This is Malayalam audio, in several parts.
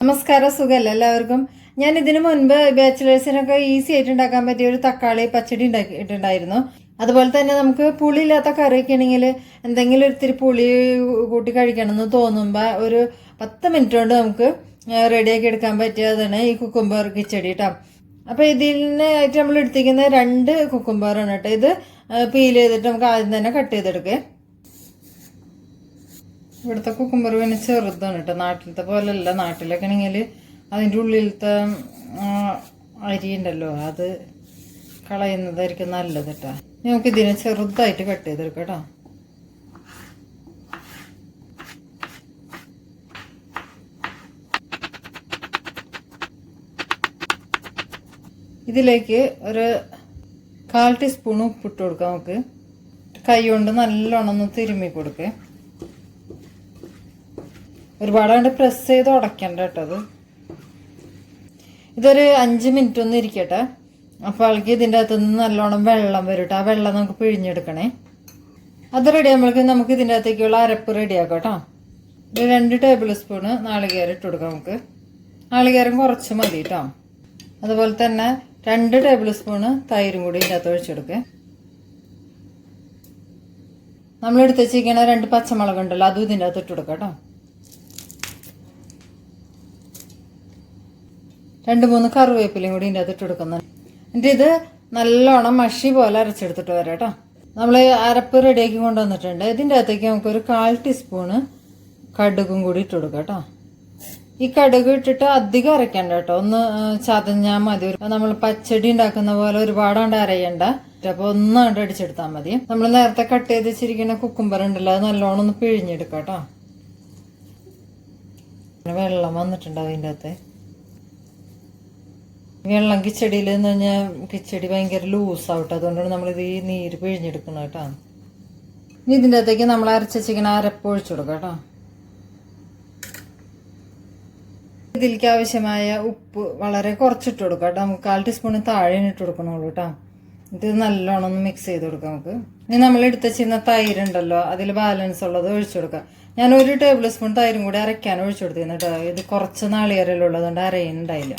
നമസ്കാരം സുഖമല്ല എല്ലാവർക്കും? ഞാൻ ഇതിനു മുൻപ് ബാച്ചിലേഴ്സിനൊക്കെ ഈസി ആയിട്ട് ഉണ്ടാക്കാൻ പറ്റിയ ഒരു തക്കാളി പച്ചടി ഉണ്ടാക്കിയിട്ടുണ്ടായിരുന്നു അതുപോലെ തന്നെ നമുക്ക് പുളി പുളിയില്ലാത്ത കറിയൊക്കെ ആണെങ്കിൽ എന്തെങ്കിലും ഒരിത്തിരി പുളി കൂട്ടി കഴിക്കണം എന്ന് തോന്നുമ്പോൾ ഒരു പത്ത് മിനിറ്റ് കൊണ്ട് നമുക്ക് റെഡിയാക്കി എടുക്കാൻ പറ്റിയതാണ് ഈ കുക്കുംബർ കിച്ചടി കേട്ടോ അപ്പോൾ ഇതിനായിട്ട് നമ്മൾ എടുത്തിരിക്കുന്നത് രണ്ട് കുക്കുംബറാണ് കേട്ടോ ഇത് പീൽ ചെയ്തിട്ട് നമുക്ക് ആദ്യം തന്നെ കട്ട് ചെയ്തെടുക്കേ. ഇവിടുത്തെ കുക്കുംബർ പിന്നെ ചെറുതാണ് കേട്ടോ നാട്ടിലത്തെ പോലെയല്ല നാട്ടിലൊക്കെ ആണെങ്കിൽ അതിന്റെ ഉള്ളിലത്തെ അരി ഉണ്ടല്ലോ അത് കളയുന്നതായിരിക്കും നല്ലത് കേട്ടോ. നമുക്ക് ഇതിനെ ചെറുതായിട്ട് കട്ട് ചെയ്തെടുക്കാം കേട്ടോ. ഇതിലേക്ക് ഒരു കാൽ ടീസ്പൂൺ ഉപ്പിട്ട് കൊടുക്കാം നമുക്ക്. കൈ കൊണ്ട് നല്ലോണം ഒന്ന് തിരുമ്മി കൊടുക്കേ ഒരുപാടാണ്ട് പ്രസ് ചെയ്ത് ഉടയ്ക്കണ്ട കേട്ടോ അത്. ഇതൊരു അഞ്ച് മിനിറ്റ് ഒന്ന് ഇരിക്കട്ടെ. അപ്പോൾ ആൾക്ക് ഇതിന്റെ അകത്ത് നിന്ന് നല്ലോണം വെള്ളം വരും ആ വെള്ളം നമുക്ക് പിഴിഞ്ഞെടുക്കണേ. അത് റെഡി ആകുമ്പോഴേക്കും നമുക്ക് ഇതിന്റെ അകത്തേക്കുള്ള അരപ്പ് റെഡിയാക്കാം കേട്ടോ ഒരു രണ്ട് ടേബിൾ സ്പൂണ് നാളികേരം ഇട്ട് കൊടുക്കാം നമുക്ക്. നാളികേരം കുറച്ച് മതി കേട്ടോ അതുപോലെ തന്നെ രണ്ട് ടേബിൾ സ്പൂണ് തൈരും കൂടി ഇതിന്റെ അകത്ത് ഒഴിച്ചെടുക്കുക നമ്മൾ എടുത്ത് വെച്ചിരിക്കണ രണ്ട് പച്ചമുളകുണ്ടല്ലോ അതും ഇതിന്റെ അകത്ത് ഇട്ട് കൊടുക്കാം കേട്ടോ രണ്ട് മൂന്ന് കറിവേപ്പിലയും കൂടി ഇതിന്റെ അകത്ത് കൊടുക്കുന്നുണ്ട്. എന്നിട്ട് ഇത് നല്ലോണം മഷി പോലെ അരച്ചെടുത്തിട്ട് വരാം കേട്ടോ. നമ്മൾ അരപ്പ് റെഡിയാക്കി കൊണ്ടുവന്നിട്ടുണ്ട്. ഇതിന്റെ അകത്തേക്ക് നമുക്കൊരു കാൽ ടീസ്പൂണ് കടുകും കൂടി ഇട്ട് കൊടുക്കാം കേട്ടോ. ഈ കടുക് ഇട്ടിട്ട് അധികം അരയ്ക്കണ്ട കേട്ടോ. ഒന്ന് ചതഞ്ഞാൽ മതി. നമ്മൾ പച്ചടി ഉണ്ടാക്കുന്ന പോലെ ഒരുപാടാണ്ട് അരയണ്ട. അപ്പോൾ ഒന്നാണ്ട് അടിച്ചെടുത്താൽ മതി. നമ്മൾ നേരത്തെ കട്ട് ചെയ്ത് വെച്ചിരിക്കുന്ന കുക്കുംബർ ഉണ്ടല്ലോ അത് നല്ലോണം ഒന്ന് പിഴിഞ്ഞെടുക്കാം കേട്ടോ. വെള്ളം വന്നിട്ടുണ്ട് അതിന്റെ അകത്ത്. വെള്ളം കിച്ചടിയിൽ എന്ന് പറഞ്ഞാൽ കിച്ചടി ഭയങ്കര ലൂസാവട്ടെ അതുകൊണ്ടാണ് നമ്മളിത് ഈ നീര് പിഴിഞ്ഞെടുക്കുന്നത് കേട്ടോ. ഇനി ഇതിന്റെ അകത്തേക്ക് നമ്മൾ അരച്ചിരിക്കുന്ന അരപ്പ് ഒഴിച്ചു കൊടുക്കാം കേട്ടോ. ഇതിലേക്ക് ആവശ്യമായ ഉപ്പ് വളരെ കുറച്ചിട്ട് കൊടുക്കാം കേട്ടോ. നമുക്ക് കാൽ ടീസ്പൂണ് താഴെ ഇട്ട് കൊടുക്കണുള്ളൂ കേട്ടോ. ഇത് നല്ലോണം ഒന്ന് മിക്സ് ചെയ്ത് കൊടുക്കാം നമുക്ക്. ഇനി നമ്മൾ എടുത്ത് വെച്ചിരുന്ന തൈര് ഉണ്ടല്ലോ അതിൽ ബാലൻസ് ഉള്ളത് ഒഴിച്ചു കൊടുക്കാം. ഞാൻ ഒരു ടേബിൾ സ്പൂൺ തൈരും കൂടി അരയ്ക്കാൻ ഒഴിച്ചു കൊടുത്തിരുന്നു കേട്ടോ. ഇത് കുറച്ച് നാളികേരല്ലോ ഉള്ളതുകൊണ്ട് അരയുന്നുണ്ടായില്ല.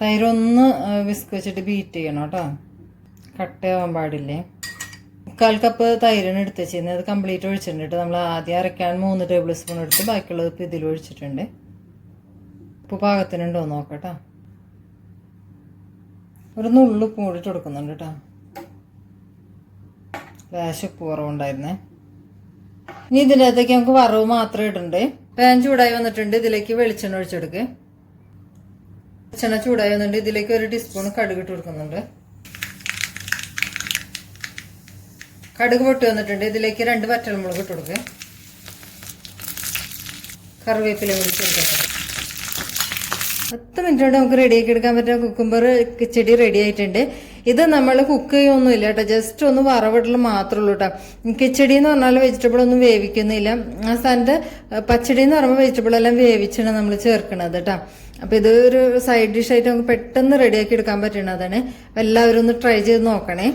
തൈരൊന്ന് വിസ്ക് വെച്ചിട്ട് ബീറ്റ് ചെയ്യണം കേട്ടോ. കട്ടയാവാൻ പാടില്ലേ? മുക്കാൽ കപ്പ് തൈരാണ് എടുത്ത് വെച്ചിരുന്നത് അത് കംപ്ലീറ്റ് ഒഴിച്ചിട്ടുണ്ട് കേട്ടോ. നമ്മൾ ആദ്യം അരയ്ക്കാൻ മൂന്ന് ടേബിൾ സ്പൂൺ എടുത്ത് ബാക്കിയുള്ളത് ഇപ്പോൾ ഇതിൽ ഒഴിച്ചിട്ടുണ്ട്. ഉപ്പ് പാകത്തിനുണ്ടോ നോക്കട്ടോ ഒരു നുള്ളു ഉപ്പ് കൂടി ഇട്ട് കൊടുക്കുന്നുണ്ട് കേട്ടോ. ലേശം ഉപ്പ് കുറവുണ്ടായിരുന്നേ. ഇനി ഇതിന്റെ അകത്തേക്ക് നമുക്ക് വറവ് മാത്രമേ ഇടണ്ടേ. പാൻ ചൂടായി വന്നിട്ടുണ്ട്. ഇതിലേക്ക് വെളിച്ചെണ്ണ ഒഴിച്ചെടുക്കുക വെളിച്ചെണ്ണ ചൂടായുന്നുണ്ട്. ഇതിലേക്ക് ഒരു ടീസ്പൂൺ കടുക് ഇട്ട് കൊടുക്കുന്നുണ്ട്. കടുക് പൊട്ടി വന്നിട്ടുണ്ട്. ഇതിലേക്ക് രണ്ട് വറ്റൽമുളക് ഇട്ട് കൊടുക്കുക കറിവേപ്പില കൂടി ചേർക്കുന്നത് പത്ത് മിനിറ്റ് കൊണ്ട് നമുക്ക് റെഡിയാക്കി എടുക്കാൻ പറ്റുന്ന കുക്കുംബർ കിച്ചടി റെഡി ആയിട്ടുണ്ട്. ഇത് നമ്മൾ കുക്ക് ചെയ്യൊന്നുമില്ല കേട്ടോ. ജസ്റ്റ് ഒന്ന് വറവിടൽ മാത്രമേ ഉള്ളൂ കേട്ടോ. കിച്ചടി എന്ന് പറഞ്ഞാൽ വെജിറ്റബിൾ ഒന്നും വേവിക്കുന്നില്ല. ആ സ്ഥാനത്ത് പച്ചടി എന്ന് പറയുമ്പോൾ വെജിറ്റബിൾ എല്ലാം വേവിച്ചാണ് നമ്മൾ ചേർക്കണത് കേട്ടോ. അപ്പൊ ഇത് ഒരു സൈഡ് ഡിഷായിട്ട് നമുക്ക് പെട്ടെന്ന് റെഡിയാക്കി എടുക്കാൻ പറ്റണതാണ്. എല്ലാവരും ഒന്ന് ട്രൈ ചെയ്ത് നോക്കണേ.